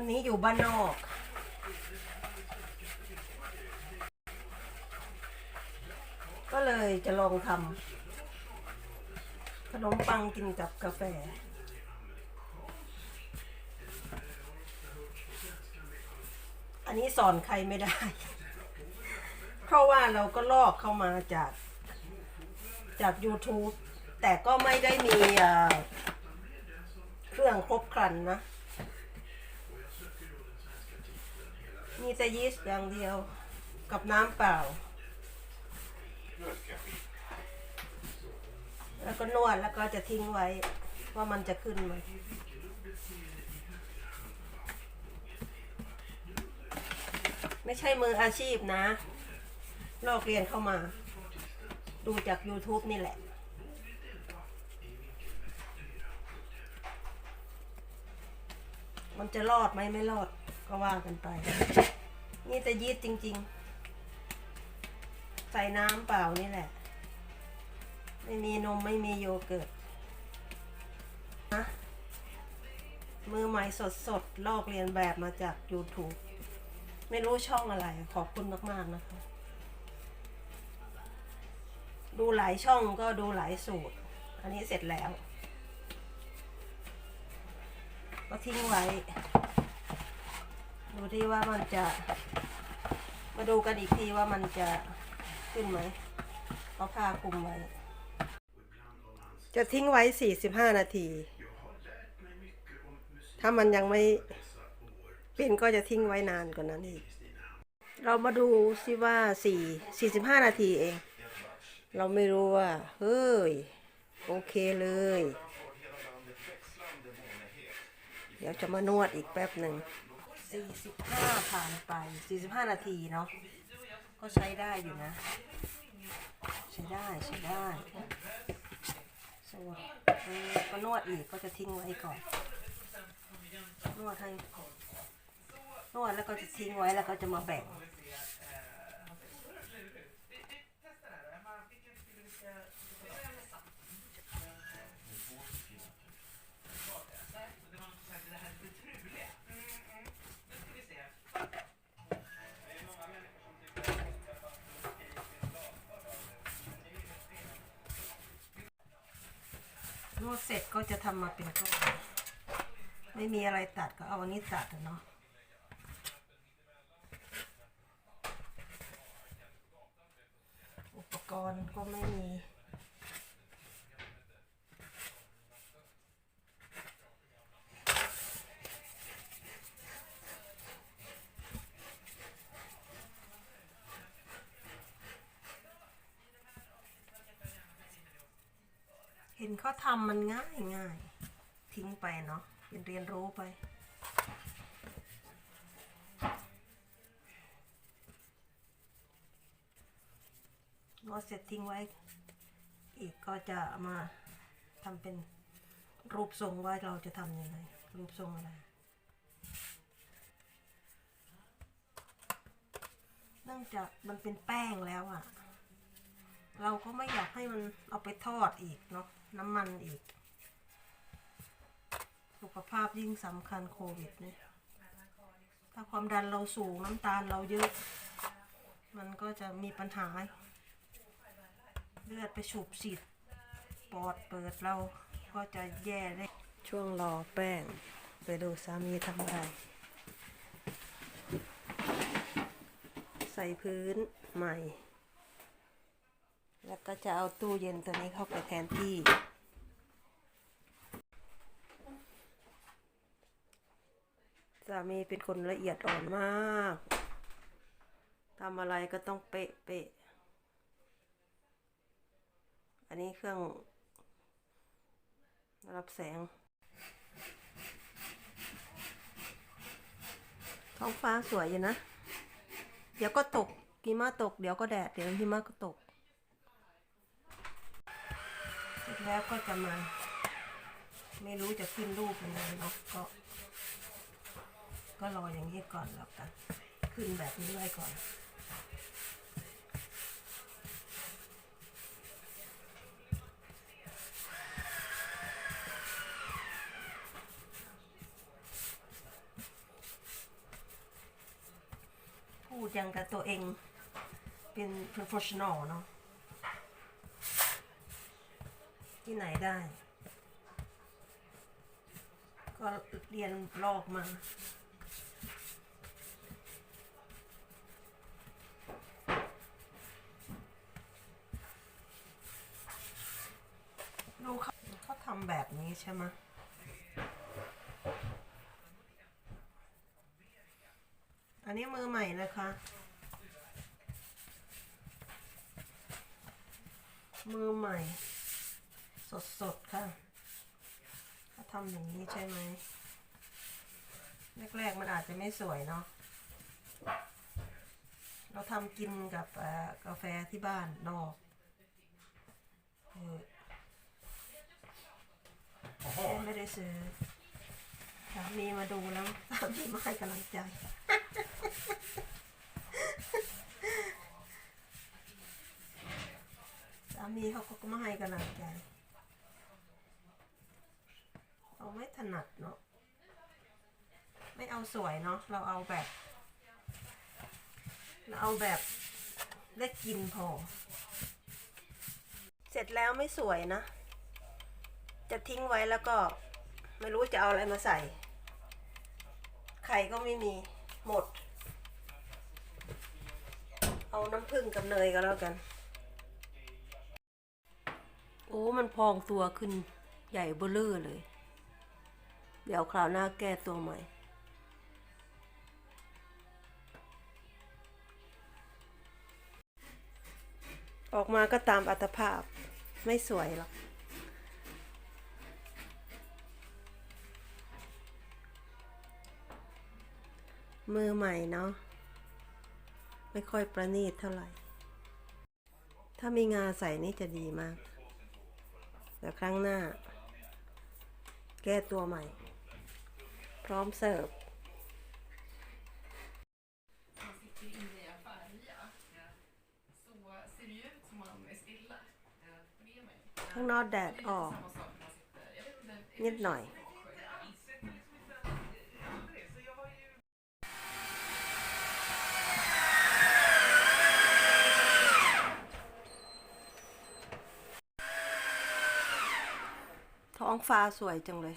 วันนี้อยู่บ้านนอก ก็เลยจะลองทำขนมปังกินกับกาแฟ อันนี้สอนใครไม่ได้ เพราะว่าเราก็ลอกเข้ามาจากจาก YouTube แต่ก็ไม่ได้มีเอ่อเครื่องครบครันนะ มีแต่ยีสต์อย่างเดียวกับน้ำเปล่า แล้วก็นวดแล้วก็จะทิ้งไว้ ว่ามันจะขึ้นไหมไม่ใช่มืออาชีพนะลอกเรียนเข้ามา ดูจาก YouTube นี่แหละมันจะรอดไหมไม่รอด ก็ว่ากันไป นี่จะยีสต์จริง ๆ ใส่น้ำเปล่านี่แหละ ไม่มีนมไม่มีโยเกิร์ตนะมือใหม่สดๆลอกเรียนแบบมาจาก YouTube ไม่รู้ช่องอะไร ขอบคุณมาก ๆ นะคะ ดูหลายช่องก็ดูหลายสูตร อันนี้เสร็จแล้ว ก็ทิ้งไว้ ดูที่ว่ามันจะ มาดูกันอีกทีว่ามันจะขึ้นไหมเอาผ้าคลุมไว้ จะทิ้งไว้ 45 นาที ถ้ามันยังไม่เป็นก็จะทิ้งไว้นานกว่านั้นอีก เรามาดูซิว่า4 45 นาทีเอง เราไม่รู้ว่า เฮ้ย โอเคเลย เดี๋ยวจะมานวดอีกแป๊บหนึ่ง 45 ผ่านไป 45 นาทีเนาะ ก็ใช้ได้อยู่นะ ใช้ได้ ใช้ได้ส่วนก็นวดอีกก็จะทิ้งไว้ก่อน นวดให้ นวดแล้วก็จะทิ้งไว้แล้วก็จะมาแบ่ง นวดเสร็จก็จะทำมาเป็นก้อนไม่มีอะไรตัดก็เอาอันนี้ตัดเนาะอุปกรณ์ก็ไม่มี เห็นเขาทำมันง่ายง่าย ทิ้งไปเนาะเรียนเรียนรู้ไปนวดเสร็จทิ้งไว้ อีกก็จะมาทำเป็นรูปทรงว่าเราจะทำยังไง รูปทรงอะไรเนื่องจากมันเป็นแป้งแล้วอะ่ะ เราก็ไม่อยากให้มันเอาไปทอดอีกเนาะน้ำมันอีก สุขภาพยิ่งสำคัญโควิดเนี่ยถ้าความดันเราสูงน้ำตาลเราเยอะ มันก็จะมีปัญหา เลือดไปสูบฉีดปอดเปิดเราก็จะแย่ได้ ช่วงรอแป้ง ไปดูสามีทำอะไร ใส่พื้นใหม่ แล้วก็จะเอาตู้เย็นตัวนี้เข้าไปแทนที่ สามีเป็นคนละเอียดอ่อนมากทำอะไรก็ต้องเป๊ะเป๊ะ อันนี้เครื่องรับแสง ท้องฟ้าสวยอยู่นะ เดี๋ยวก็ตกหิมะตก เดี๋ยวก็แดด เดี๋ยวหิมะก็ตก แล้วก็จะมา ไม่รู้จะขึ้นรูปยังไงเนาะก็ ก็รออย่างนี้ก่อนแล้วกัน ขึ้นแบบนี้ไว้ก่อนพูดยังกับตัวเองเป็น professional เนาะ ที่ไหนได้ ก็เรียนลอกมาดูเขาเขาทำแบบนี้ใช่ไหมอันนี้มือใหม่นะคะ มือใหม่ สดๆค่ะเขาทำอย่างนี้ใช่ไหมแรกๆมันอาจจะไม่สวยเนาะเราทำกินกับเอ่อกาแฟที่บ้านนอกเออไม่ได้ซื้อสามีมาดูแล้วสามีมาให้กำลังใจสามีเขาก็มาให้กำลังใจ เรา ไม่ถนัดเนาะไม่เอาสวยเนาะเราเอาแบบ เราเอาแบบได้กินพอ เสร็จแล้วไม่สวยนะ จะทิ้งไว้แล้วก็ไม่รู้จะเอาอะไรมาใส่ ไข่ก็ไม่มีหมด เอาน้ำผึ้งกับเนยก็แล้วกัน โอ้ มันพองตัวขึ้นใหญ่เบ้อเร่อเลย เดี๋ยวคราวหน้าแก้ตัวใหม่ ออกมาก็ตามอัตภาพไม่สวยหรอกมือใหม่เนาะไม่ค่อยประณีตเท่าไหร่ ถ้ามีงาใส่นี่จะดีมาก แต่ครั้งหน้า แก้ตัวใหม่ ร้อมเสิร์ฟ ข้างนอกแดดออกนิดหน่อยท้องฟ้าสวยจังเลย